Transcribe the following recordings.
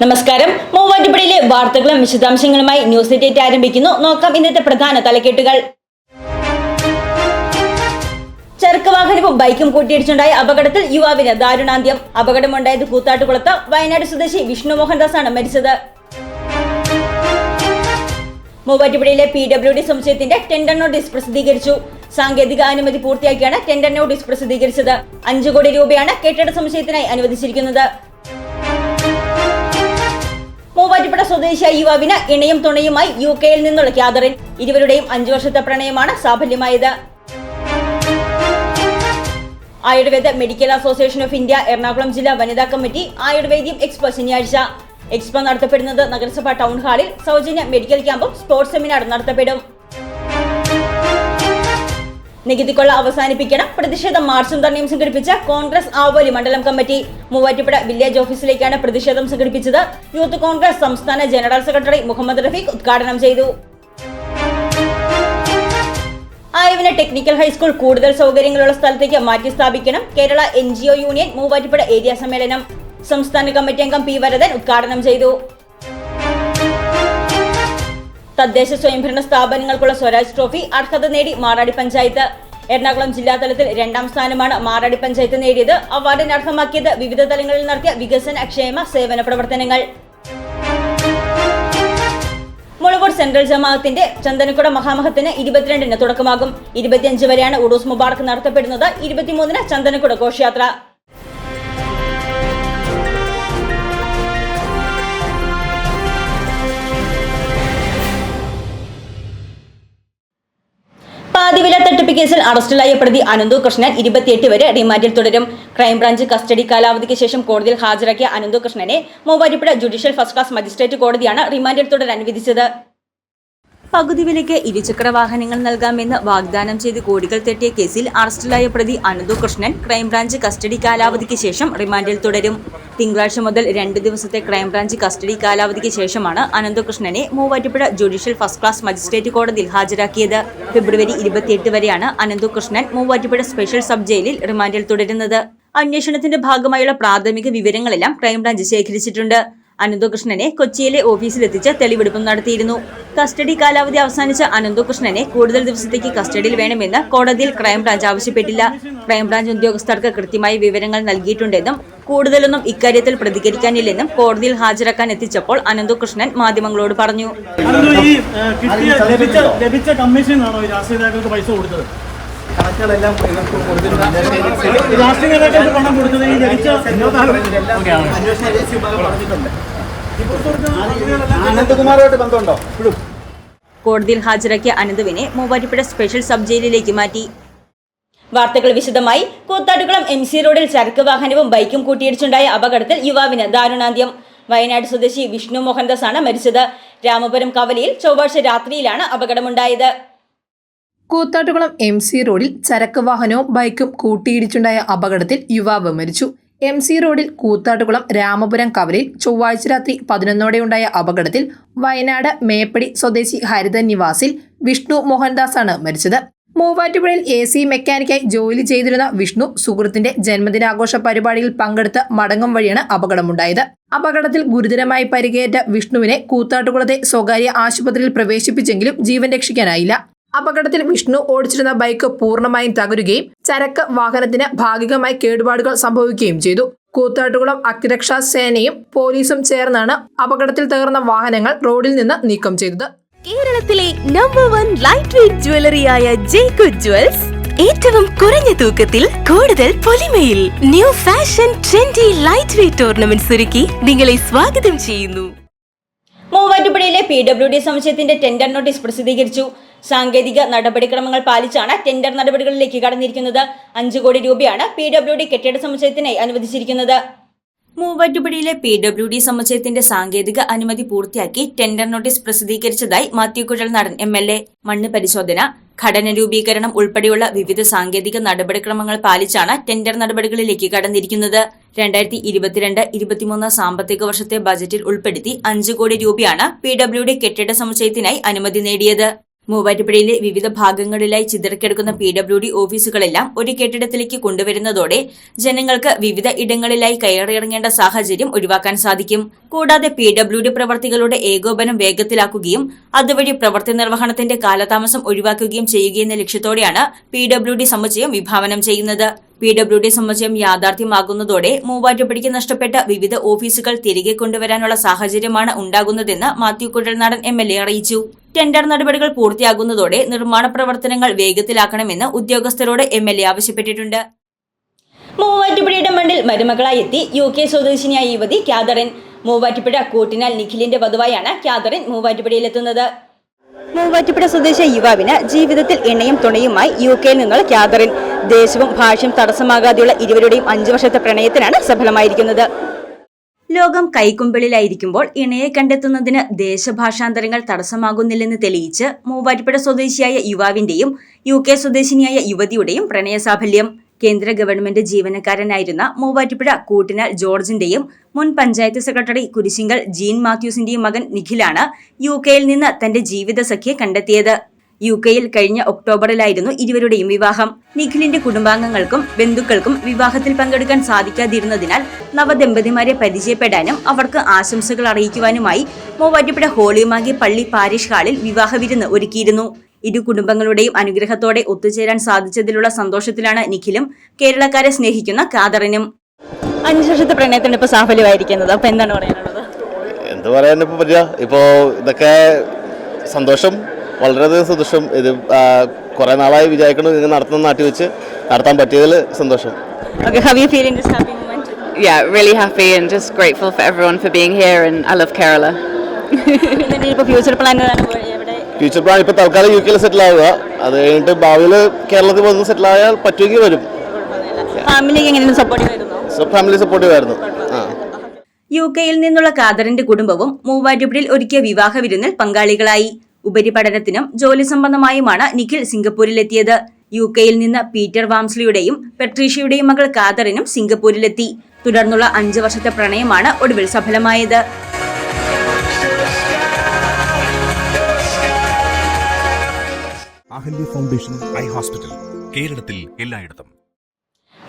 നമസ്കാരം. മൂവാറ്റുപുഴയിലെ വാർത്തകളും വിശദാംശങ്ങളുമായി ന്യൂസ് ഡേറ്റ് ആരംഭിക്കുന്നു. നോക്കാം ഇന്നത്തെ പ്രധാന തലക്കെട്ടുകൾ. ചരക്ക് വാഹനവും ബൈക്കും കൂട്ടിയിടിച്ചുണ്ടായ അപകടത്തിൽ യുവാവിന് ദാരുണാന്ത്യം. അപകടമുണ്ടായത് കൂത്താട്ടുകുളത്ത് വയനാട് സ്വദേശി വിഷ്ണു മോഹൻദാസാണ് മരിച്ചത്. മൂവാറ്റുപുഴയിലെ പി ഡബ്ല്യു ഡി സമുച്ചയത്തിന്റെ ടെൻഡർ നോട്ടീസ് പ്രസിദ്ധീകരിച്ചു. സാങ്കേതിക അനുമതി പൂർത്തിയാക്കിയാണ് ടെൻഡർ നോട്ടീസ് പ്രസിദ്ധീകരിച്ചത്. അഞ്ചു കോടി രൂപയാണ് കെട്ടിട സമുച്ചയത്തിനായി അനുവദിച്ചിരിക്കുന്നത്. മൂവാറ്റുപുഴ സ്വദേശിയായ യുവാവിന് ഇണയും തുണയുമായി യു കെയിൽ നിന്നുള്ള ക്യാദറിൻ ഇരുവരുടെയും അഞ്ചു വർഷത്തെ പ്രണയമാണ് സാഫല്യമായത്. Ayurveda medical association of India Ernakulam ജില്ലാ വനിതാ കമ്മിറ്റി ആയുർവേദ്യം എക്സ്പോ ശനിയാഴ്ച. എക്സ്പോ നടത്തപ്പെടുന്നത് നഗരസഭാ ടൗൺ ഹാളിൽ സൗജന്യ മെഡിക്കൽ ക്യാമ്പും സ്പോർട്സ് സെമിനാറും നടത്തപ്പെടും. നികുതിക്കൊള്ള അവസാനിപ്പിക്കണം. പ്രതിഷേധ മാർച്ചും ധർണയും സംഘടിപ്പിച്ച കോൺഗ്രസ് ആവോലി മണ്ഡലം കമ്മിറ്റി മൂവാറ്റുപുഴ വില്ലേജ് ഓഫീസിലേക്കാണ് പ്രതിഷേധം സംഘടിപ്പിച്ചത്. യൂത്ത് കോൺഗ്രസ് സംസ്ഥാന ജനറൽ സെക്രട്ടറി മുഹമ്മദ് റഫീഖ് ഉദ്ഘാടനം ചെയ്തു. ആയവിന ടെക്നിക്കൽ ഹൈസ്കൂൾ കൂടുതൽ സൗകര്യങ്ങളുള്ള സ്ഥലത്തേക്ക് മാറ്റി സ്ഥാപിക്കണം. Kerala N union Muvattupuzha area സമ്മേളനം സംസ്ഥാന കമ്മിറ്റി അംഗം പി വരദൻ ഉദ്ഘാടനം ചെയ്തു. തദ്ദേശ സ്വയംഭരണ സ്ഥാപനങ്ങൾക്കുള്ള സ്വരാജ് ട്രോഫി അർഹത നേടി മാറാടി പഞ്ചായത്ത്. എറണാകുളം ജില്ലാതലത്തിൽ രണ്ടാം സ്ഥാനമാണ് മാറാടി പഞ്ചായത്ത് നേടിയത്. അവാർഡിന് അർഹമാക്കിയത് വിവിധ തലങ്ങളിൽ നടത്തിയ വികസന ക്ഷേമ സേവന പ്രവർത്തനങ്ങൾ. മുളവൂർ സെൻട്രൽ ജമാഅത്തിന്റെ ചന്ദനക്കുട മഹാമഹത്തിന് ഇരുപത്തിരണ്ടിന് തുടക്കമാകും. ഇരുപത്തിയഞ്ച് വരെയാണ് ഉറൂസ് മുബാർക്ക് നടത്തപ്പെടുന്നത്. ഇരുപത്തിമൂന്നിന് ചന്ദനക്കുട ഘോഷയാത്ര. പാതിവില തട്ടിപ്പ് കേസിൽ അറസ്റ്റിലായ പ്രതി അനന്തു കൃഷ്ണൻ ഇരുപത്തിയെട്ട് വരെ റിമാൻഡിൽ തുടരും. ക്രൈംബ്രാഞ്ച് കസ്റ്റഡി കാലാവധിക്ക് ശേഷം കോടതിയിൽ ഹാജരാക്കിയ അനന്തു കൃഷ്ണനെ Muvattupuzha judicial first class magistrate കോടതിയാണ് റിമാൻഡിൽ തുടരാൻ വിധിച്ചത്. പകുതി വിലയ്ക്ക് ഇരുചക്ര വാഹനങ്ങൾ നൽകാമെന്ന് വാഗ്ദാനം ചെയ്ത് കോടികൾ തെറ്റിയ കേസിൽ അറസ്റ്റിലായ പ്രതി Ananthu Krishnan crime branch custody കാലാവധിക്ക് ശേഷം റിമാൻഡിൽ തുടരും. തിങ്കളാഴ്ച മുതൽ രണ്ട് ദിവസത്തെ ക്രൈംബ്രാഞ്ച് കസ്റ്റഡി കാലാവധിക്ക് ശേഷമാണ് അനന്തകൃഷ്ണനെ Muvattupuzha judicial first class magistrate കോടതിയിൽ ഹാജരാക്കിയത്. ഫെബ്രുവരി ഇരുപത്തിയെട്ട് വരെയാണ് അനന്തകൃഷ്ണൻ മൂവാറ്റുപുഴ സ്പെഷ്യൽ സബ് ജയിലിൽ റിമാൻഡിൽ തുടരുന്നത്. അന്വേഷണത്തിന്റെ ഭാഗമായുള്ള പ്രാഥമിക വിവരങ്ങളെല്ലാം ക്രൈംബ്രാഞ്ച് ശേഖരിച്ചിട്ടുണ്ട്. അനന്തകൃഷ്ണനെ കൊച്ചിയിലെ ഓഫീസിലെത്തിച്ച് തെളിവെടുപ്പും നടത്തിയിരുന്നു. കസ്റ്റഡി കാലാവധി അവസാനിച്ച അനന്തകൃഷ്ണനെ കൂടുതൽ ദിവസത്തേക്ക് കസ്റ്റഡിയിൽ വേണമെന്ന് കോടതിയിൽ ക്രൈംബ്രാഞ്ച് ആവശ്യപ്പെട്ടില്ല. ക്രൈംബ്രാഞ്ച് ഉദ്യോഗസ്ഥർക്ക് കൃത്യമായി വിവരങ്ങൾ നൽകിയിട്ടുണ്ടെന്നും കൂടുതലൊന്നും ഇക്കാര്യത്തിൽ പ്രതികരിക്കാനില്ലെന്നും കോടതിയിൽ ഹാജരാക്കാൻ എത്തിച്ചപ്പോൾ അനന്തകൃഷ്ണൻ മാധ്യമങ്ങളോട് പറഞ്ഞു. ലഭിച്ച കമ്മീഷനാണോ രാഷ്ട്രീയ നേതാക്കൾക്ക് പൈസ കൊടുത്തത്? കണക്കുകളെല്ലാം രാഷ്ട്രീയ നേതാക്കൾക്ക് പണം കൊടുത്തത് ഈ ലഭിച്ച ഓക്കേ, ആണ്. അന്വേഷണ ഏജൻസി പറഞ്ഞിട്ടുണ്ട്. അനന്തകുമാറുമായിട്ട് ബന്ധമുണ്ടോ? ഇപ്പോഴും കോടതിയിൽ ഹാജരാക്കിയ അനന്തുവിനെ മൂവാറ്റുപുഴ സ്പെഷ്യൽ സബ് ജയിലിലേക്ക് മാറ്റി. വാർത്തകൾ വിശദമായി. കൂത്താട്ടുകുളം എം സി റോഡിൽ ചരക്ക് വാഹനവും ബൈക്കും കൂട്ടിയിടിച്ചുണ്ടായ അപകടത്തിൽ യുവാവിന് ദാരുണാന്ത്യം. വയനാട് സ്വദേശി വിഷ്ണു മോഹൻദാസ് ആണ് മരിച്ചത്. രാമപുരം കവലയിൽ ചൊവ്വാഴ്ച രാത്രിയിലാണ് അപകടമുണ്ടായത്. കൂത്താട്ടുകുളം എം സി റോഡിൽ ചരക്ക് വാഹനവും ബൈക്കും കൂട്ടിയിടിച്ചുണ്ടായ അപകടത്തിൽ യുവാവ് മരിച്ചു. എം സി റോഡിൽ കൂത്താട്ടുകുളം രാമപുരം കവലിൽ ചൊവ്വാഴ്ച രാത്രി പതിനൊന്നോടെയുണ്ടായ അപകടത്തിൽ വയനാട് മേപ്പടി സ്വദേശി ഹരിത നിവാസിൽ വിഷ്ണു മോഹൻദാസ് ആണ് മരിച്ചത്. മൂവാറ്റുപുഴയിൽ എ സി മെക്കാനിക്കായി ജോലി ചെയ്തിരുന്ന വിഷ്ണു സുഹൃത്തിന്റെ ജന്മദിനാഘോഷ പരിപാടിയിൽ പങ്കെടുത്ത് മടങ്ങും വഴിയാണ് അപകടമുണ്ടായത്. അപകടത്തിൽ ഗുരുതരമായി പരിക്കേറ്റ വിഷ്ണുവിനെ കൂത്താട്ടുകുളത്തെ സ്വകാര്യ ആശുപത്രിയിൽ പ്രവേശിപ്പിച്ചെങ്കിലും ജീവൻ രക്ഷിക്കാനായില്ല. അപകടത്തിൽ വിഷ്ണു ഓടിച്ചിരുന്ന ബൈക്ക് പൂർണമായും തകരുകയും ചരക്ക് വാഹനത്തിന് ഭാഗികമായി കേടുപാടുകൾ സംഭവിക്കുകയും ചെയ്തു. കൂത്താട്ടുകുളം അഗ്നിരക്ഷാ സേനയും പോലീസും ചേർന്നാണ് അപകടത്തിൽ തകർന്ന വാഹനങ്ങൾ റോഡിൽ നിന്ന് നീക്കം ചെയ്തത്. കേരളത്തിലെ നമ്പർ വൺ ലൈറ്റ് വെയിറ്റ് ജ്വല്ലറിയായ ജേക്കു ജ്വൽസ് ഏറ്റവും കുറഞ്ഞ തൂക്കത്തിൽ കൂടുതൽ പൊലിമയിൽ new fashion trendy light weight tournament ഒരുക്കി നിങ്ങളെ സ്വാഗതം ചെയ്യുന്നു. മൂവാറ്റുപുഴയിലെ പി ഡബ്ല്യു ഡി സമുച്ചയത്തിന്റെ ടെൻഡർ നോട്ടീസ് പ്രസിദ്ധീകരിച്ചു. സാങ്കേതിക നടപടിക്രമങ്ങൾ പാലിച്ചാണ് ടെൻഡർ നടപടികളിലേക്ക് കടന്നിരിക്കുന്നത്. അഞ്ചു കോടി രൂപയാണ് പി ഡബ്ല്യു ഡി കെട്ടിട സമുച്ചയത്തിനായി അനുവദിച്ചിരിക്കുന്നത്. മൂവാറ്റുപുഴയിലെ പി ഡബ്ല്യു ഡി സമുച്ചയത്തിന്റെ സാങ്കേതിക അനുമതി പൂർത്തിയാക്കി tender notice പ്രസിദ്ധീകരിച്ചതായി Mathew Kuzhalnadan M L A മണ്ണ് പരിശോധന ഘടന രൂപീകരണം ഉൾപ്പെടെയുള്ള വിവിധ സാങ്കേതിക നടപടിക്രമങ്ങൾ പാലിച്ചാണ് ടെൻഡർ നടപടികളിലേക്ക് കടന്നിരിക്കുന്നത്. രണ്ടായിരത്തി ഇരുപത്തിരണ്ട് ഇരുപത്തിമൂന്ന് സാമ്പത്തിക വർഷത്തെ ബജറ്റിൽ ഉൾപ്പെടുത്തി അഞ്ചു കോടി രൂപയാണ് പി ഡബ്ല്യു ഡി കെട്ടിട സമുച്ചയത്തിനായി അനുമതി നേടിയത്. മൂവാറ്റുപുഴയിലെ വിവിധ ഭാഗങ്ങളിലായി ചിതറിക്കിടക്കുന്ന പി ഡബ്ല്യു ഡി ഓഫീസുകളെല്ലാം ഒരു കെട്ടിടത്തിലേക്ക് കൊണ്ടുവരുന്നതോടെ ജനങ്ങൾക്ക് വിവിധ ഇടങ്ങളിലായി കയറിയിറങ്ങേണ്ട സാഹചര്യം ഒഴിവാക്കാൻ സാധിക്കും. കൂടാതെ പി ഡബ്ല്യു ഡി പ്രവർത്തികളുടെ ഏകോപനം വേഗത്തിലാക്കുകയും അതുവഴി പ്രവൃത്തി നിർവഹണത്തിന്റെ കാലതാമസം ഒഴിവാക്കുകയും ചെയ്യുകയെന്ന ലക്ഷ്യത്തോടെയാണ് പി ഡബ്ല്യു ഡി സമുച്ചയം വിഭാവനം ചെയ്യുന്നത്. പി ഡബ്ല്യു ഡി സമുച്ചയം യാഥാർത്ഥ്യമാകുന്നതോടെ മൂവാറ്റുപുഴയ്ക്ക് നഷ്ടപ്പെട്ട വിവിധ ഓഫീസുകൾ തിരികെ കൊണ്ടുവരാനുള്ള സാഹചര്യമാണ് ഉണ്ടാകുന്നതെന്ന് Mathew Kuzhalnadan M L A അറിയിച്ചു. ടെൻഡർ നടപടികൾ പൂർത്തിയാകുന്നതോടെ നിർമ്മാണ പ്രവർത്തനങ്ങൾ വേഗത്തിലാക്കണമെന്ന് ഉദ്യോഗസ്ഥരോട് എം എൽ എ ആവശ്യപ്പെട്ടിട്ടുണ്ട്. മൂവാറ്റുപുഴയുടെ മണ്ണിൽ മരുമകളായി എത്തി യു കെ സ്വദേശിനിയായ യുവതി ക്യാദറിൻ മൂവാറ്റുപുഴ കൂട്ടിനാൽ നിഖിലിന്റെ വധുവായാണ് ക്യാദറിൻ മൂവാറ്റുപുഴയിലെത്തുന്നത്. മൂവാറ്റുപുഴ സ്വദേശി യുവാവിന് ജീവിതത്തിൽ എണ്ണയും തുണയുമായി യു കെയിൽ നിന്നുള്ള ക്യാദറിൻ ദേശവും ഭാഷയും തടസ്സമാകാതെയുള്ള ഇരുവരുടെയും അഞ്ചു വർഷത്തെ പ്രണയത്തിനാണ് സഫലമായിരിക്കുന്നത്. ലോകം കൈക്കുമ്പിളിലായിരിക്കുമ്പോൾ ഇണയെ കണ്ടെത്തുന്നതിന് ദേശഭാഷാന്തരങ്ങൾ തടസ്സമാകുന്നില്ലെന്ന് തെളിയിച്ച് മൂവാറ്റുപുഴ സ്വദേശിയായ യുവാവിന്റെയും യു കെ സ്വദേശിനിയായ യുവതിയുടെയും പ്രണയസാഫല്യം. കേന്ദ്ര ഗവൺമെന്റ് ജീവനക്കാരനായിരുന്ന മൂവാറ്റുപുഴ കൂട്ടിനാൽ ജോർജിന്റെയും മുൻ പഞ്ചായത്ത് സെക്രട്ടറി കുരിശിങ്കൽ ജീൻ മാത്യൂസിന്റെയും മകൻ നിഖിലാണ് യു കെയിൽ നിന്ന് തന്റെ ജീവിത സഖ്യെ കണ്ടെത്തിയത്. യു കെയിൽ കഴിഞ്ഞ ഒക്ടോബറിലായിരുന്നു ഇരുവരുടെയും വിവാഹം. നിഖിലിന്റെ കുടുംബാംഗങ്ങൾക്കും ബന്ധുക്കൾക്കും വിവാഹത്തിൽ പങ്കെടുക്കാൻ സാധിക്കാതിരുന്നതിനാൽ നവദമ്പതിമാരെ പരിചയപ്പെടാനും അവർക്ക് ആശംസകൾ അറിയിക്കുവാനുമായി മൂവാറ്റുപുഴ ഹോളിമാഗി പള്ളി പാരിഷ് ഹാളിൽ വിവാഹ വിരുന്ന് ഒരുക്കിയിരുന്നു. ഇരു കുടുംബങ്ങളുടെയും അനുഗ്രഹത്തോടെ ഒത്തുചേരാൻ സാധിച്ചതിലുള്ള സന്തോഷത്തിലാണ് നിഖിലും കേരളക്കാരെ സ്നേഹിക്കുന്ന കാദറിനും അഞ്ചു വർഷത്തെ പ്രണയത്തിന് ഇപ്പൊ സാഫല്യമായിരിക്കുന്നത്. അപ്പൊ എന്താണ് പറയാനുള്ളത്? എന്ത് പറയാനിപ്പോ ഇതൊക്കെ സന്തോഷം. വളരെയധികം സന്തോഷം. ഇത് കുറെ നാളായി വിചാരിക്കണം ഇങ്ങനെ നടത്തുന്ന നാട്ടിൽ വെച്ച് നടത്താൻ പറ്റിയതിൽ സന്തോഷം. Okay, how you feel in this happy moment? yeah, really happy and just grateful for everyone for being here. And I love Kerala. പിന്നെ ഫ്യൂച്ചർ പ്ലാൻ ഫ്യൂച്ചർ പ്ലാൻ ഇപ്പോൾ തൽക്കാലം യു കെയിൽ സെറ്റിൽ ആവുക. അത് കഴിഞ്ഞിട്ട് ഭാവിയിൽ കേരളത്തിൽ വന്ന് സെറ്റിൽ ആയാൽ പറ്റുമെങ്കിൽ വരും. ഫാമിലിക്ക് എങ്ങനെയാണ് സപ്പോർട്ട് ചെയ്യുന്നു സോ ഫാമിലി സപ്പോർട്ടീവ് ആയിരുന്നു ആ. യു കെയിൽ നിന്നുള്ള കാദറിന്റെ കുടുംബവും മൂവാറ്റുപുഴയിൽ ഒരുക്കിയ വിവാഹ വിരുന്നിൽ പങ്കാളികളായി. ഉപരിപഠനത്തിനും ജോലി സംബന്ധമായുമാണ് നിഖിൽ സിംഗപ്പൂരിലെത്തിയത്. യു കെയിൽ നിന്ന് പീറ്റർ വാംസ്ലിയുടെയും പെട്രീഷ്യയുടെയും മകൾ കാതറിനും സിംഗപ്പൂരിലെത്തി. തുടർന്നുള്ള അഞ്ചു വർഷത്തെ പ്രണയമാണ് ഒടുവിൽ സഫലമായത്. Ahalya foundation eye hospital. കേരളത്തിൽ എല്ലായിടത്തും.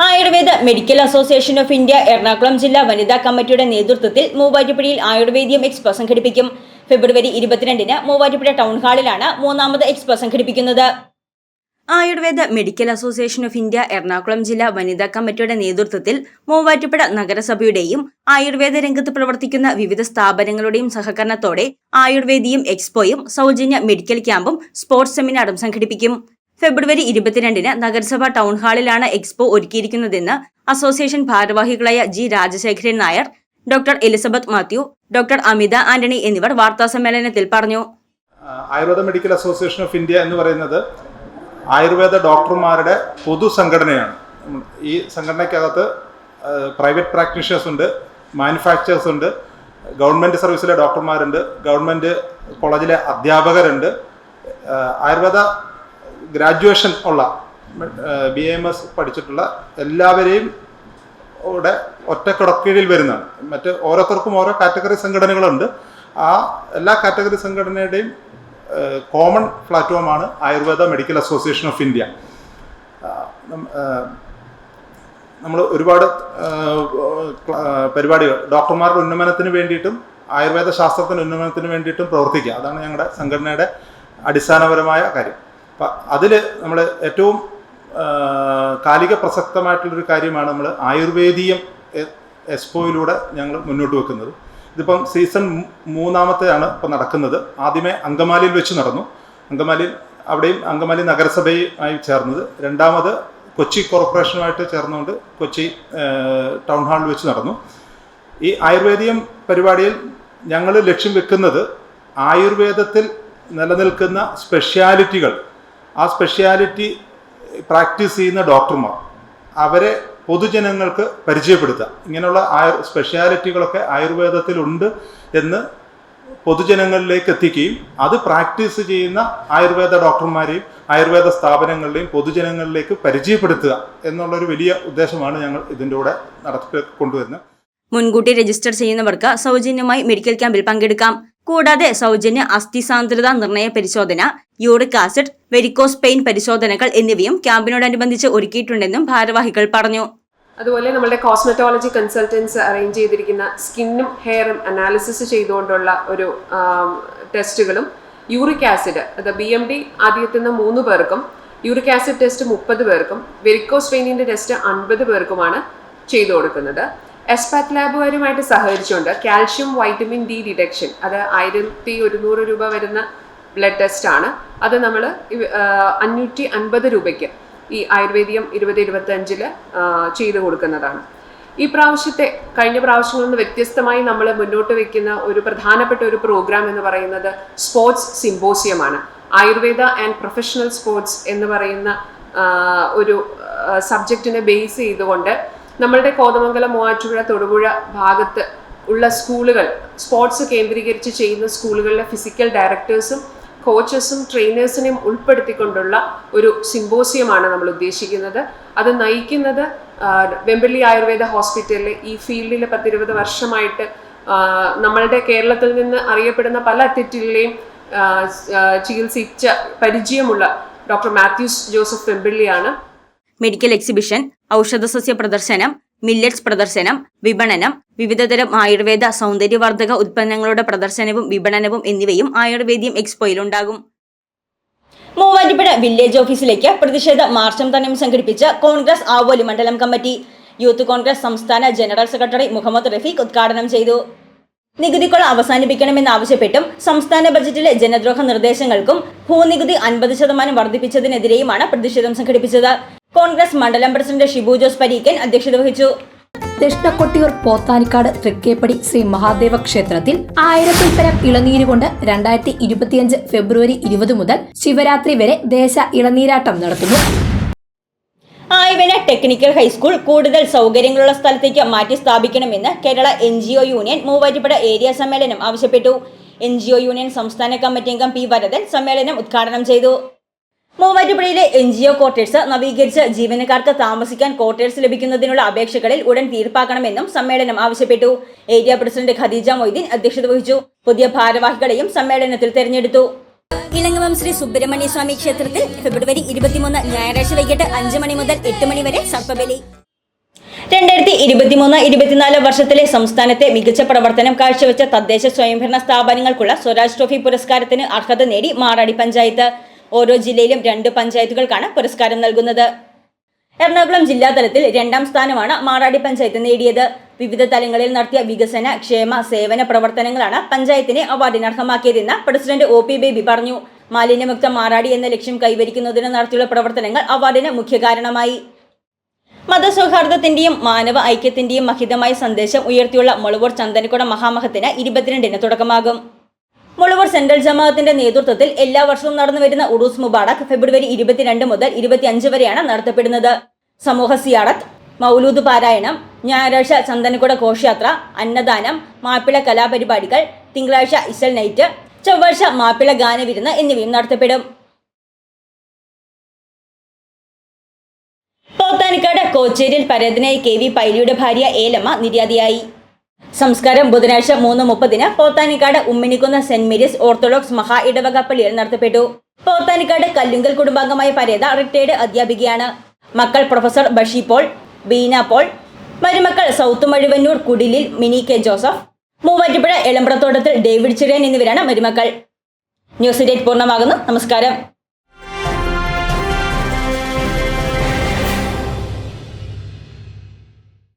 Ayurveda medical association of India Ernakulam ജില്ലാ വനിതാ കമ്മിറ്റിയുടെ നേതൃത്വത്തിൽ മൂവാറ്റുപുഴയിൽ ആയുർവേദിയം എക്സ്പോ സംഘടിപ്പിക്കും. ഫെബ്രുവരി ഇരുപത്തിരണ്ടിന് മൂവാറ്റുപുഴ ടൗൺ ഹാളിലാണ് മൂന്നാമത് എക്സ്പോ സംഘടിപ്പിക്കുന്നത് Ayurveda medical association of India Ernakulam ജില്ലാ വനിതാ കമ്മിറ്റിയുടെ നേതൃത്വത്തിൽ മൂവാറ്റുപുഴ നഗരസഭയുടെയും ആയുർവേദ രംഗത്ത് പ്രവർത്തിക്കുന്ന വിവിധ സ്ഥാപനങ്ങളുടെയും സഹകരണത്തോടെ ആയുർവേദിയും എക്സ്പോയും സൗജന്യ മെഡിക്കൽ ക്യാമ്പും സ്പോർട്സ് സെമിനാറും സംഘടിപ്പിക്കും. ഫെബ്രുവരി ഇരുപത്തിരണ്ടിന് നഗരസഭ ടൗൺ ഹാളിലാണ് എക്സ്പോ ഒരുക്കിയിരിക്കുന്നതെന്ന് അസോസിയേഷൻ ഭാരവാഹികളായ G Rajasekharan Nair doctor Elizabeth Mathew doctor Amitha Antony എന്നിവർ വാർത്താസമ്മേളനത്തിൽ പറഞ്ഞു. Ayurveda medical association of India എന്ന് പറയുന്നത് ആയുർവേദ ഡോക്ടർമാരുടെ പൊതു സംഘടനയാണ്. ഈ സംഘടനയ്ക്കകത്ത് പ്രൈവറ്റ് പ്രാക്ടീഷേഴ്സ് ഉണ്ട് മാനുഫാക്ചേഴ്സ് ഉണ്ട് ഗവൺമെന്റ് സർവീസിലെ ഡോക്ടർമാരുണ്ട് ഗവൺമെന്റ് കോളേജിലെ അധ്യാപകരുണ്ട്. ആയുർവേദ ഗ്രാജുവേഷൻ ഉള്ള ബി എം എസ് പഠിച്ചിട്ടുള്ള എല്ലാവരെയും ഇവിടെ ഒറ്റ കുടക്കീഴിൽ വരുന്നതാണ്. മറ്റ് ഓരോരുത്തർക്കും ഓരോ കാറ്റഗറി സംഘടനകളുണ്ട്. ആ എല്ലാ കാറ്റഗറി സംഘടനയുടെയും കോമൺ പ്ലാറ്റ്ഫോമാണ് Ayurveda medical association of India. നമ്മൾ ഒരുപാട് പരിപാടികൾ ഡോക്ടർമാരുടെ ഉന്നമനത്തിന് വേണ്ടിയിട്ടും ആയുർവേദ ശാസ്ത്രത്തിന്റെ ഉന്നമനത്തിന് വേണ്ടിയിട്ടും പ്രവർത്തിക്കുക. അതാണ് ഞങ്ങളുടെ സംഘടനയുടെ അടിസ്ഥാനപരമായ കാര്യം. അപ്പം അതിൽ നമ്മൾ ഏറ്റവും കാലിക പ്രസക്തമായിട്ടുള്ളൊരു കാര്യമാണ് നമ്മൾ ആയുർവേദീയം എക്സ്പോയിലൂടെ ഞങ്ങൾ മുന്നോട്ട് വെക്കുന്നത്. ഇതിപ്പം സീസൺ മൂന്നാമത്തെയാണ് ഇപ്പം നടക്കുന്നത്. ആദ്യമേ അങ്കമാലിയിൽ വെച്ച് നടന്നു. അങ്കമാലിയിൽ അവിടെയും അങ്കമാലി നഗരസഭയുമായി ചേർന്നത്. രണ്ടാമത് കൊച്ചി കോർപ്പറേഷനുമായിട്ട് ചേർന്നുകൊണ്ട് കൊച്ചി ടൗൺ ഹാളിൽ വെച്ച് നടന്നു. ഈ ആയുർവേദീയം പരിപാടിയിൽ ഞങ്ങൾ ലക്ഷ്യം വെക്കുന്നത് ആയുർവേദത്തിൽ നിലനിൽക്കുന്ന സ്പെഷ്യാലിറ്റികൾ. ആ സ്പെഷ്യാലിറ്റി പ്രാക്ടീസ് ചെയ്യുന്ന ഡോക്ടർമാർ അവരെ പൊതുജനങ്ങൾക്ക് പരിചയപ്പെടുത്തുക. ഇങ്ങനെയുള്ള ആയു സ്പെഷ്യാലിറ്റികളൊക്കെ ആയുർവേദത്തിലുണ്ട് എന്ന് പൊതുജനങ്ങളിലേക്ക് എത്തിക്കുകയും അത് പ്രാക്ടീസ് ചെയ്യുന്ന ആയുർവേദ ഡോക്ടർമാരെയും ആയുർവേദ സ്ഥാപനങ്ങളിലെയും പൊതുജനങ്ങളിലേക്ക് പരിചയപ്പെടുത്തുക എന്നുള്ളൊരു വലിയ ഉദ്ദേശമാണ് ഞങ്ങൾ ഇതിന്റെ കൂടെ നടത്തി കൊണ്ടുവരുന്നത്. മുൻകൂട്ടി രജിസ്റ്റർ ചെയ്യുന്നവർക്ക് സൗജന്യമായി മെഡിക്കൽ ക്യാമ്പിൽ പങ്കെടുക്കാം. കൂടാതെ സൗജന്യ അസ്ഥി സാന്ദ്രത നിർണയ പരിശോധന യൂറിക് ആസിഡ് വെരിക്കോസ് പെയിൻ പരിശോധനകൾ എന്നിവയും ക്യാമ്പിനോടനുബന്ധിച്ച് ഒരുക്കിയിട്ടുണ്ടെന്നും ഭാരവാഹികൾ പറഞ്ഞു. അതുപോലെ നമ്മുടെ കോസ്മെറ്റോളജി കൺസൾട്ടൻസ് അറേഞ്ച് ചെയ്തിരിക്കുന്ന സ്കിന്നും ഹെയറും അനാലിസിസ് ചെയ്തുകൊണ്ടുള്ള ഒരു ടെസ്റ്റുകളും യൂറിക് ആസിഡ് അത് ബി എം ഡി ആദ്യത്തുന്ന മൂന്ന് പേർക്കും യൂറിക് ആസിഡ് ടെസ്റ്റ് മുപ്പത് പേർക്കും വെരിക്കോസ് വെയിനിന്റെ ടെസ്റ്റ് അൻപത് പേർക്കുമാണ് ചെയ്തു കൊടുക്കുന്നത്. എസ്പാറ്റ് ലാബുകാരുമായിട്ട് സഹകരിച്ചുകൊണ്ട് കാൽഷ്യം വൈറ്റമിൻ ഡി ഡിഡക്ഷൻ അത് ആയിരത്തി ഒരുന്നൂറ് രൂപ വരുന്ന ബ്ലഡ് ടെസ്റ്റ് ആണ്. അത് നമ്മൾ അഞ്ഞൂറ്റി അൻപത് രൂപയ്ക്ക് ഈ ആയുർവേദിയം ഇരുപത് ഇരുപത്തഞ്ചിൽ ചെയ്തു കൊടുക്കുന്നതാണ്. ഈ പ്രാവശ്യത്തെ കഴിഞ്ഞ പ്രാവശ്യങ്ങളിൽ നിന്ന് വ്യത്യസ്തമായി നമ്മൾ മുന്നോട്ട് വെക്കുന്ന ഒരു പ്രധാനപ്പെട്ട ഒരു പ്രോഗ്രാം എന്ന് പറയുന്നത് സ്പോർട്സ് സിംബോസിയമാണ് ആയുർവേദ ആൻഡ് പ്രൊഫഷണൽ സ്പോർട്സ് എന്ന് പറയുന്ന ഒരു സബ്ജക്റ്റിനെ ബേസ് ചെയ്തുകൊണ്ട് നമ്മളുടെ കോതമംഗലം മൂവാറ്റുപുഴ തൊടുപുഴ ഭാഗത്ത് ഉള്ള സ്കൂളുകൾ സ്പോർട്സ് കേന്ദ്രീകരിച്ച് ചെയ്യുന്ന സ്കൂളുകളിലെ ഫിസിക്കൽ ഡയറക്ടേഴ്സും കോച്ചസും ട്രെയിനേഴ്സിനെയും ഉൾപ്പെടുത്തിക്കൊണ്ടുള്ള ഒരു സിംബോസിയമാണ് നമ്മൾ ഉദ്ദേശിക്കുന്നത്. അത് നയിക്കുന്നത് വെമ്പള്ളി ആയുർവേദ ഹോസ്പിറ്റലിൽ ഈ ഫീൽഡിൽ പത്തിരുപത് വർഷമായിട്ട് നമ്മളുടെ കേരളത്തിൽ നിന്ന് അറിയപ്പെടുന്ന പല അത്ലറ്റുകളെയും ചികിത്സിച്ച പരിചയമുള്ള ഡോക്ടർ മാത്യൂസ് ജോസഫ് വെമ്പള്ളിയാണ്. മെഡിക്കൽ എക്സിബിഷൻ ഔഷധസസ്യ പ്രദർശനം മില്ലറ്റ്സ് പ്രദർശനം വിപണനം വിവിധതരം ആയുർവേദ സൗന്ദര്യവർദ്ധക ഉൽപ്പന്നങ്ങളുടെ പ്രദർശനവും വിപണനവും എന്നിവയും ആയുർവേദ്യം എക്സ്പോയിലുണ്ടാകും മൂവാറ്റുപുഴ വില്ലേജ് ഓഫീസിലേക്ക് പ്രതിഷേധ മാർച്ചും തന്നെ സംഘടിപ്പിച്ച കോൺഗ്രസ് ആവോലി മണ്ഡലം കമ്മിറ്റി യൂത്ത് കോൺഗ്രസ് സംസ്ഥാന ജനറൽ സെക്രട്ടറി മുഹമ്മദ് റഫീഖ് ഉദ്ഘാടനം ചെയ്തു. നികുതിക്കൊള്ള അവസാനിപ്പിക്കണമെന്നാവശ്യപ്പെട്ടും സംസ്ഥാന ബജറ്റിലെ ജനദ്രോഹ നിർദ്ദേശങ്ങൾക്കും ഭൂനികുതി അൻപത് ശതമാനം വർദ്ധിപ്പിച്ചതിനെതിരെയുമാണ് പ്രതിഷേധം സംഘടിപ്പിച്ചത്. കോൺഗ്രസ് മണ്ഡലം പ്രസിഡന്റ് ഷിബു ജോസ് പരീക്കൻ അധ്യക്ഷത വഹിച്ചു. ദക്ഷിണക്കൊട്ടിയൂർ പോത്താനിക്കാട് തൃക്കേപ്പടി ശ്രീ മഹാദേവ ക്ഷേത്രത്തിൽ ആയിരത്തിൽ പരം ഇളനീര് കൊണ്ട് രണ്ടായിരത്തി ഇരുപത്തിയഞ്ച് ഫെബ്രുവരി ഇരുപത് മുതൽ ശിവരാത്രി വരെ ദേശ ഇളനീരാട്ടം നടത്തുന്നു. ആയവന ടെക്നിക്കൽ ഹൈസ്കൂൾ കൂടുതൽ സൗകര്യങ്ങളുള്ള സ്ഥലത്തേക്ക് മാറ്റി സ്ഥാപിക്കണമെന്ന് Kerala N G O union Muvattupuzha area സമ്മേളനം ആവശ്യപ്പെട്ടു. എൻ ജി ഒ യൂണിയൻ സംസ്ഥാന കമ്മിറ്റി അംഗം പി വരദൻ സമ്മേളനം ഉദ്ഘാടനം ചെയ്തു. മൂവാറ്റുപുഴയിലെ എൻ ജി ഒ ക്വാർട്ടേഴ്സ് നവീകരിച്ച് ജീവനക്കാർക്ക് താമസിക്കാൻ ക്വാർട്ടേഴ്സ് ലഭിക്കുന്നതിനുള്ള അപേക്ഷകളിൽ ഉടൻ തീർപ്പാക്കണമെന്നും സമ്മേളനം ആവശ്യപ്പെട്ടു. ഏരിയ പ്രസിഡന്റ് ഖദീജ മൊയ്തീൻ അധ്യക്ഷത വഹിച്ചു. പുതിയ ഭാരവാഹികളെയും സമ്മേളനത്തിൽ തെരഞ്ഞെടുത്തു. ഇളങ്ങവം ശ്രീ സുബ്രഹ്മണ്യ സ്വാമി ക്ഷേത്രത്തിൽ ഫെബ്രുവരി ഇരുപത്തിമൂന്ന് ഞായറാഴ്ച വൈകിട്ട് അഞ്ചു മണി മുതൽ എട്ട് മണി വരെ സർപ്പബലി. രണ്ടായിരത്തി ഇരുപത്തിമൂന്ന് ഇരുപത്തിനാല് വർഷത്തിലെ സംസ്ഥാനത്തെ മികച്ച പ്രവർത്തനം കാഴ്ചവെച്ച തദ്ദേശ സ്വയംഭരണ സ്ഥാപനങ്ങൾക്കുള്ള സ്വരാജ് ട്രോഫി പുരസ്കാരത്തിന് അർഹത നേടി മാറാടി പഞ്ചായത്ത്. ഓരോ ജില്ലയിലും രണ്ട് പഞ്ചായത്തുകൾക്കാണ് പുരസ്കാരം നൽകുന്നത്. എറണാകുളം ജില്ലാതലത്തിൽ രണ്ടാം സ്ഥാനമാണ് മാറാടി പഞ്ചായത്ത് നേടിയത്. വിവിധ തലങ്ങളിൽ നടത്തിയ വികസന ക്ഷേമ സേവന പ്രവർത്തനങ്ങളാണ് പഞ്ചായത്തിനെ അവാർഡിന് അർഹമാക്കിയതെന്ന് പ്രസിഡന്റ് ഒ പി ബേബി പറഞ്ഞു. മാലിന്യമുക്ത മാറാടി എന്ന ലക്ഷ്യം കൈവരിക്കുന്നതിന് നടത്തിയുള്ള പ്രവർത്തനങ്ങൾ അവാർഡിന് മുഖ്യ കാരണമായി. മതസൗഹാർദ്ദത്തിന്റെയും മാനവ ഐക്യത്തിന്റെയും മഹിതമായ സന്ദേശം ഉയർത്തിയുള്ള മുളവൂർ ചന്ദനക്കുട മഹാമഹത്തിന് ഇരുപത്തിരണ്ടിന് തുടക്കമാകും. മുളവൂർ സെൻട്രൽ ജമാഅത്തിന്റെ നേതൃത്വത്തിൽ എല്ലാ വർഷവും നടന്നുവരുന്ന ഉറൂസ് മുബാറക് ഫെബ്രുവരി ഇരുപത്തിരണ്ട് മുതൽ ഇരുപത്തിയഞ്ച് വരെയാണ് നടത്തപ്പെടുന്നത്. സമൂഹ സിയാറത്ത് മൗലൂദ് പാരായണം ഞായറാഴ്ച ചന്ദനക്കുട ഘോഷയാത്ര അന്നദാനം മാപ്പിള കലാപരിപാടികൾ തിങ്കളാഴ്ച ഇസൽ നൈറ്റ് ചൊവ്വാഴ്ച മാപ്പിള ഗാനവിരുന്ന് എന്നിവയും നടത്തപ്പെടും. പോത്താനിക്കാട് കോച്ചേരിയിൽ പരേതനായി കെ വി പൈലിയുടെ ഭാര്യ ഏലമ്മ നിര്യാതിയായി. സംസ്കാരം ബുധനാഴ്ച മൂന്ന് മുപ്പതിന് Pothanikkad Umminikkunna saint Mary's orthodox മഹാ ഇടവക പള്ളിയിൽ നടത്തപ്പെട്ടു. പോത്താനിക്കാട് കല്ലുങ്കൽ കുടുംബാംഗമായ പരേത റിട്ടയർഡ് അധ്യാപികയാണ്. മക്കൾ professor Bashi Paul Beena Paul മരുമക്കൾ സൗത്ത് മഴുവന്നൂർ കുടിലിൽ മിനി കെ ജോസഫ് മൂവാറ്റുപുഴ എളമ്പ്രത്തോട്ടത്തിൽ ഡേവിഡ് ചിറയൻ എന്നിവരാണ് മരുമക്കൾ. ന്യൂസ് ഡേറ്റ് പൂർണമാകുന്നു. നമസ്കാരം.